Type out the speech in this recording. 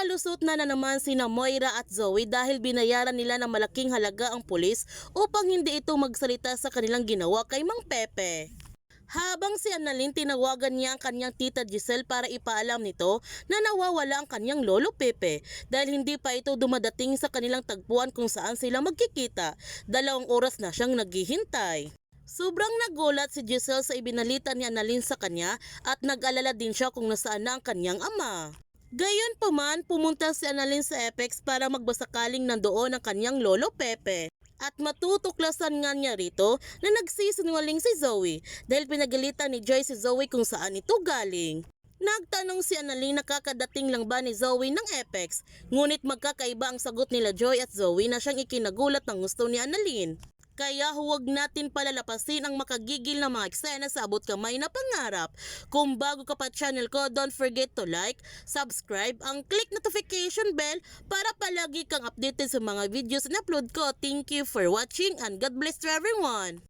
Nakalusot na na naman sina Moira at Zoe dahil binayaran nila ng malaking halaga ang pulis upang hindi ito magsalita sa kanilang ginawa kay Mang Pepe. Habang si Annalyn tinawagan niya ang kanyang tita Giselle para ipaalam nito na nawawala ang kanyang lolo Pepe dahil hindi pa ito dumadating sa kanilang tagpuan kung saan sila magkikita. Dalawang oras na siyang naghihintay. Sobrang nagulat si Giselle sa ibinalita ni Annalyn sa kanya at nag-alala din siya kung nasaan na ang kanyang ama. Gayon pa man, pumunta si Annalyn sa Apex para magbasakaling nandoon ang kanyang lolo Pepe. At matutuklasan nga niya rito na nagsisinungaling si Zoe dahil pinagalitan ni Joy si Zoe kung saan ito galing. Nagtanong si Annalyn na kakadating lang ba ni Zoe ng Apex, ngunit magkakaiba ang sagot nila Joy at Zoe na siyang ikinagulat ng gusto ni Annalyn. Kaya huwag natin palalapasin ang makagigil na mga eksena sa abot kamay na pangarap. Kung bago ka pa channel ko, don't forget to like, subscribe, ang click notification bell para palagi kang updated sa mga videos na upload ko. Thank you for watching and God bless to everyone!